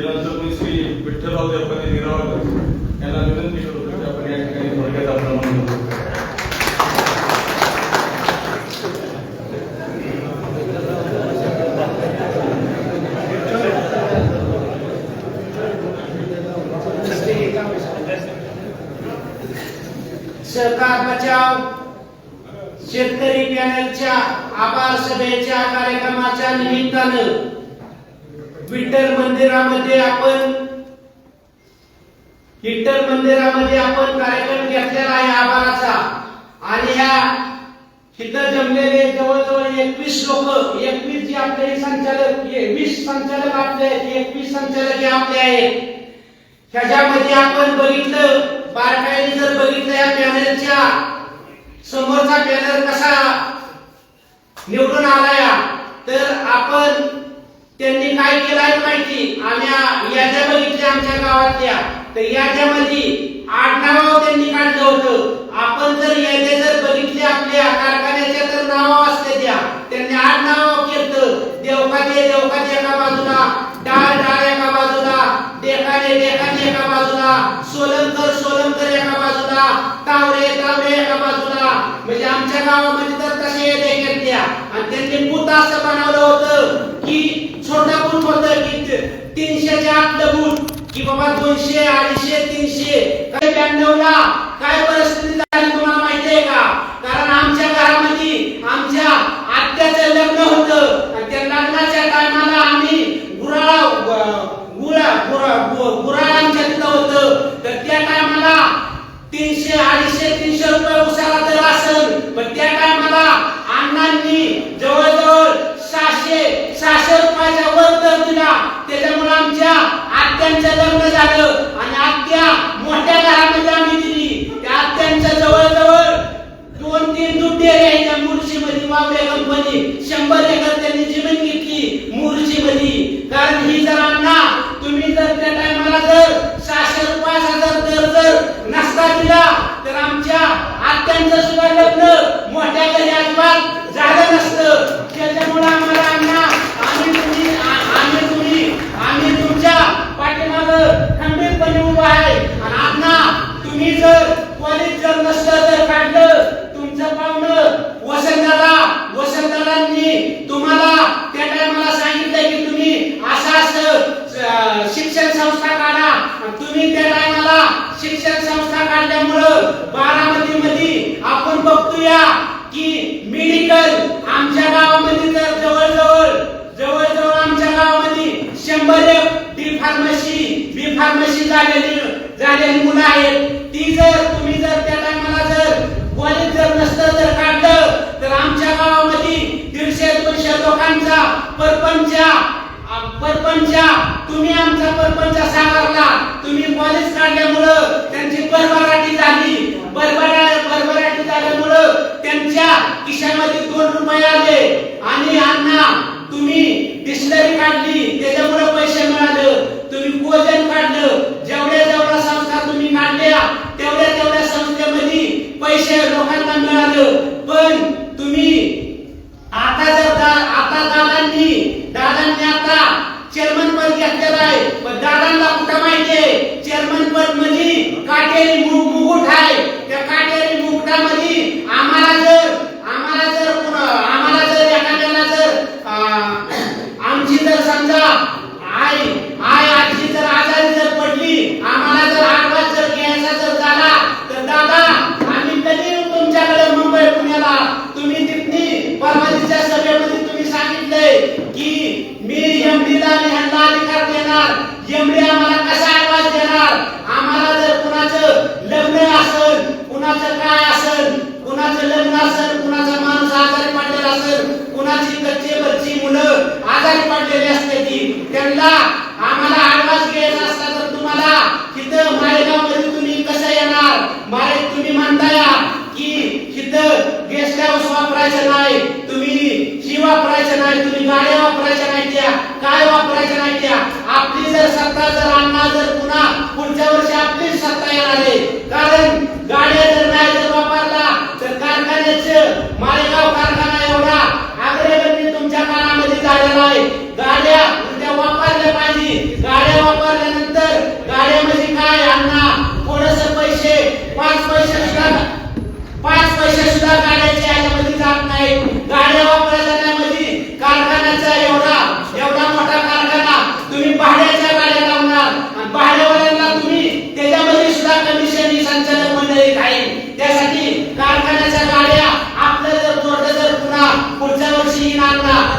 त्यानंतर मी श्री विठ्ठलराव देवपणे निरावकर यांना विनंती करतो की आपण या ठिकाणी थोडक्यात आपण म्हणून सहकार बचाव शेतकरी पॅनलच्या आभार सभेच्या कार्यक्रमाच्या निमित्तानं विठ्ठल मंदिरामध्ये आपण विठ्ठल मंदिरामध्ये आपण कार्यक्रम घेतलेला आहे आभाराचा. आणि ह्या तिथं जमलेले जवळजवळ एकवीस लोक एकवीस जे आपले संचालक वीस संचालक आपले आहेत एकवीस संचालक हे आपले आहेत. ह्याच्यामध्ये आपण बघितलं बारकाईने जर बघितलं या पॅनलच्या समोरचा पॅनल कसा निवडून आलाय तर आपण त्यांनी काय केलं माहिती? आम्ही याच्या बघितल्या आमच्या गावातल्या तर आठ नाव त्यांनी काढलं होतं. आपण जर याच्या जर बघितले आपल्या कारखान्याच्या तर नाव असते त्या त्यांनी आठ नाव केलं. देवकाचे देवकाते एका बाजूला डाळ डाळ एका बाजूला देखाने देखाने एका बाजूला सोलंकर सोलंकर एका बाजूला तावरे तावरे एका बाजूला. म्हणजे आमच्या गावामध्ये तर तसे येते घेतल्या. आणि त्यांनी बूथ असं बनवलं होतं की छोटा बूथ होतं की तीनशेच्या आतलं गुण. की बाबा दोनशे अडीचशे तीनशे. काही ब्याण्णवला काय परिस्थिती झाली तुम्हाला माहिती आहे का? कारण आमच्या घरामध्ये आमच्या आत्याचं लग्न होतं. आणि त्या लग्नाच्या टायमाला आम्ही गुराळा गुरा गुरा गुराळ आमच्या तिथं होतं. तर त्या टायमाला तीनशे अडीचशे आत्यांचं लग्न झालं आणि आत्या मोठ्या घरामध्ये आम्ही दिली त्या आत्यांच्या जवळजवळ दोन तीन दुड्डे यायच्या मुर्शी मध्ये वावरे कंपनी शंभर एकर त्यांनी जमीन घेतली मुर्शी मध्ये कारण ही जर अण्णा तुम्ही जर त्या टायमाला जर सहाशे रुपयाचा जर दर जर नसता दिला तर आमच्या आत्यांचं सुद्धा लग्न मोठ्या घरी अजिबात झालं नसतं त्याच्यामुळे आम्हाला अण्णा आम्ही तुम्ही आ- आम्ही तुम्ही आम्ही तुमच्या पाठीमागं खंबीरपणे उभा आहे आणि अण्णा तुम्ही जर कॉलेज जर नसलं तर काढलं तुमचं पाहुणं वसंतदादा वसंतदादांनी तुम्हाला त्या टायमाला सांगितलं की तुम्ही असं असं अं, शिक्षण संस्था काढा आणि तुम्ही त्या टायमाला शिक्षण संस्था काढल्यामुळं बारामती मध्ये आपण बघतोया की मेडिकल आमच्या गावामध्ये तर जवळजवळ जवळजवळ आमच्या गावामध्ये शंभर एक डी फार्मसी बी फार्मसी झालेली झालेली मुलं आहेत ती जर तुम्ही जर त्या टायमाला जर कॉलेज जर नसतं जर काढलं तर आमच्या गावामध्ये दीडशे दोनशे लोकांचा परपंच परपंच तुम्ही आमचा परपंच साकारला तुम्ही कॉलेज काढल्यामुळं त्यांची बरबराटी झाली. बरबरा बरबराटी झाल्यामुळं त्यांच्या खिशामध्ये दोन रुपये आले. आणि अण्णा तुम्ही डिस्लरी काढली. त्याच्यामुळे पैसे मिळालं. तुम्ही कोजन काढलं. जेवढ्या तुम्ही काढल्या तेवढ्या तेवढ्या संस्थेमध्ये पैसे लोकांना मिळालं पण तुम्ही आता जर दा- आता दादांनी दादांनी आता चेअरमन पद घेतलेलं आहे पण दादांना कुठं माहितीये चेअरमन पद म्हणजे काटेरी मु- मुकुट आहे त्या काटेरी मुकुटामध्ये आम्हाला जर आम्हाला जर कुणा- आम्हाला जर एखाद्याला जर अं, आमची जर समजा आई आई आजी जर आजारी जर पडली आम्हाला जर आडवास जर घ्यायचा जर झाला तर दादा आम्ही कधी येऊ तुमच्याकडे मुंबई पुण्याला तुम्ही तिथनी परवानीच्या सभेमध्ये तुम्ही सांगितलंय की मी एमडीला आणि ह्यांना अधिकार देणार एमडी आम्हाला कसा आवाज देणार आम्हाला जर कुणाचं लग्न असेल कुणाचं काय असेल कुणाचं लग्न असेल कुणाचा माणूस आजारी पडलेला असेल कुणाची कच्चे बच्ची मुलं आजारी पडलेली असते ती त्यांना आम्हाला आडवास घ्यायचा असता तर तुम्हाला तिथं माळेगावमध्ये तुम्ही कसं येणार? माळे तुम्ही म्हणताय की तिथं गेस्ट हाऊस वापरायचं नाही तुम्ही ही वापरायचं नाही तुम्ही गाड्या वापरायच्या नाही त्या. काय वापरायचं? सुद्धा गाड्याच्या जात नाही. गाड्या वापरायला जाण्यामध्ये कारखान्याचा एवढा एवढा मोठा कारखाना तुम्ही भाड्याच्या गाड्या लावणार. आणि भाड्यावाल्यांना तुम्ही त्याच्यामध्ये सुद्धा कमिशन ही संचालक त्यासाठी कारखान्याच्या गाड्या आपलं जर बोर्ड जर पुन्हा पुढच्या वर्षी येणार ना.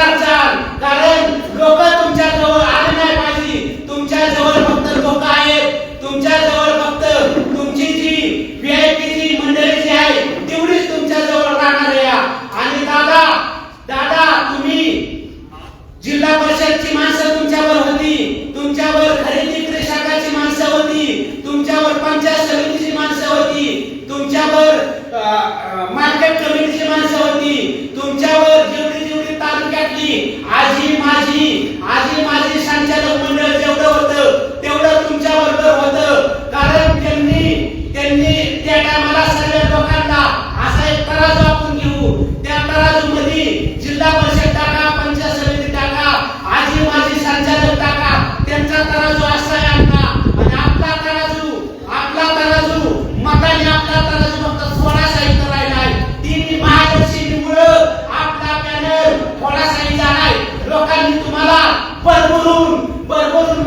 দরকার চান কারণ লোকের लोकांनी तुम्हाला बरबरून बरबरून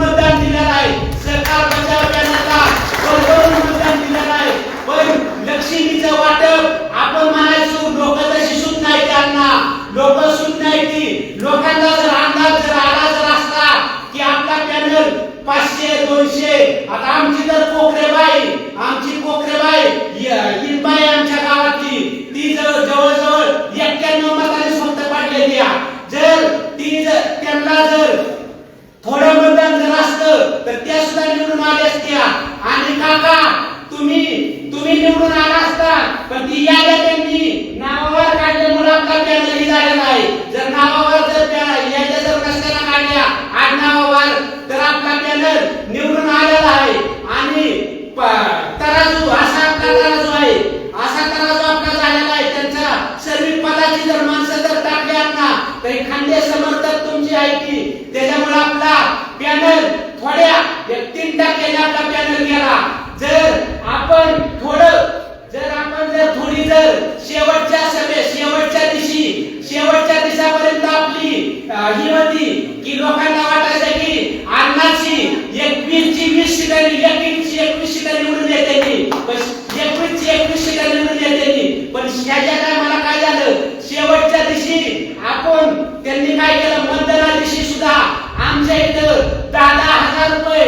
हजार रुपये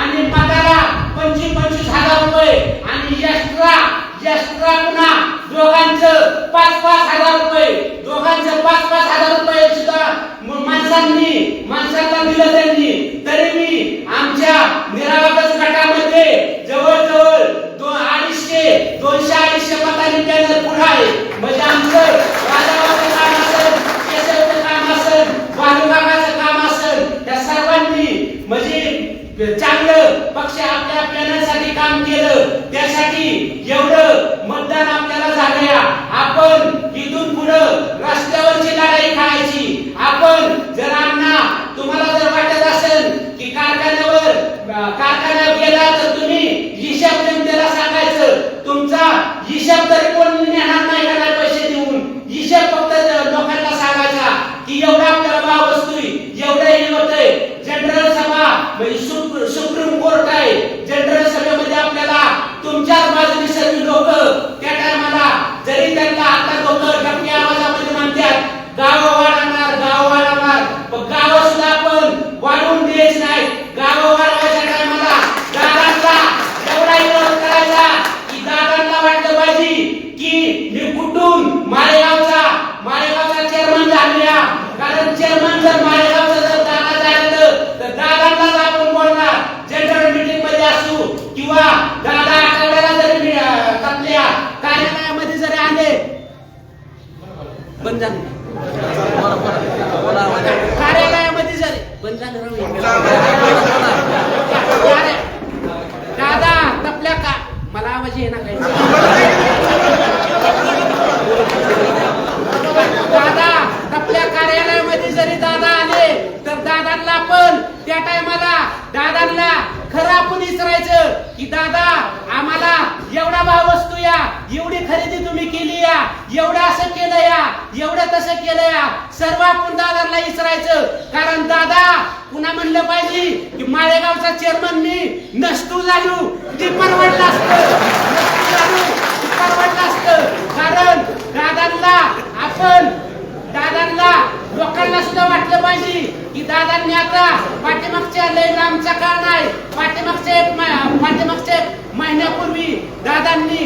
आणि मताला पंचवीस पंचवीस हजार रुपये. आणि यष्ट्रा यष्ट्रा पुन्हा दोघांचं पाच पाच हजार रुपये. दोघांचं पाच पाच हजार रुपये माणसांनी माणसांना दिलं त्यांनी. तरी मी आमच्या निरागस गटामध्ये जवळजवळ दोन अडीचशे दोनशे अडीचशे मतांनी त्यांचं पुढे आहे. म्हणजे आमचं चांगलं पक्ष आपल्या आपल्यासाठी काम केलं. त्यासाठी एवढं मतदान आपल्याला झालं आपण इथून पुढं रस्त्यावरची लढाई खायची आपण पुन्हा म्हणलं पाहिजे की माळेगावचा चेअरमन मी नसतू झालो ते परवडलं असतं. परवडलं असतं. कारण दादांना आपण दादांना लोकांना सुद्धा वाटलं पाहिजे की दादांनी आता पाठीमागच्या लय लांबचा काळ नाही. पाठीमागच्या एक पाठीमागच्या एक महिन्यापूर्वी दादांनी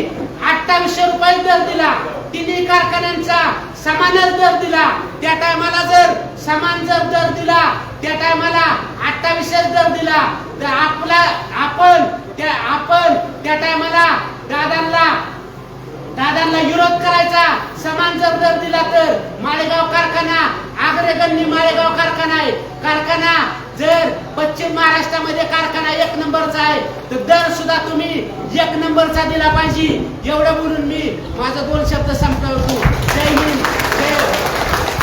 अठ्ठावीसशे रुपये दर दिला. तिन्ही कारखान्यांचा समानच दर दिला. त्या टायमाला जर समान जर दर दिला त्या टायमाला अठ्ठावीसच दर दिला तर आपला आपण त्या आपण त्या टायमाला दादांना दादांना विरोध करायचा. समान जर दर दिला तर माळेगाव कारखाना आग्रेगन्नी माळेगाव कारखाना आहे. कारखाना जर पश्चिम महाराष्ट्रामध्ये कारखाना एक नंबरचा आहे तर दर सुद्धा तुम्ही एक नंबरचा दिला पाहिजे. एवढं बोलून मी माझा दोन शब्द संपवतो. जय हिंद.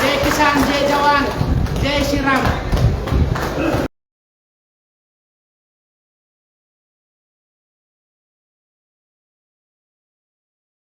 जय किसान जय जवान जय श्रीराम.